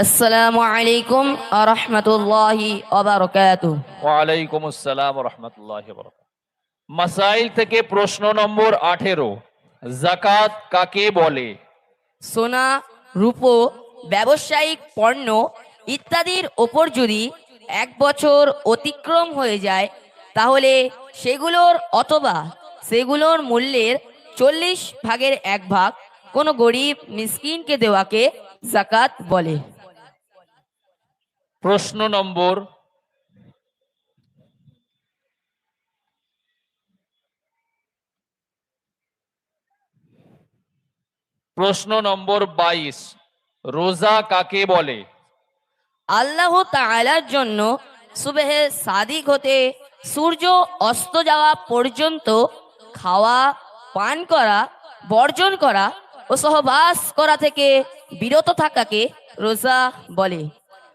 আসসালামু আলাইকুম আরহামতুল্লাহি ওবারকাতুহ ওয়ালাইকুম আসসালাম রহমতুল্লাহ মাসাইল থেকে প্রশ্ন নম্বর আঠেরো জাকাত কাকে বলে? সোনা রূপো ব্যবসায়িক পণ্য ইত্যাদির ওপর যদি এক বছর অতিক্রম হয়ে যায় তাহলে সেগুলোর অথবা সেগুলোর মূল্যের চল্লিশ ভাগের এক ভাগ কোনো গরিব মিসকিনকে দেওয়াকে জাকাত বলে। প্রশ্ন নম্বর প্রশ্ন নম্বর বাইশ। রোজা কাকে বলে? আল্লাহ তাআলার জন্য সুবেহে সাদিক হতে সূর্য অস্ত যাওয়া পর্যন্ত খাওয়া, পান করা, বর্জন করা ও সহবাস করা থেকে বিরত থাকাকে রোজা বলে।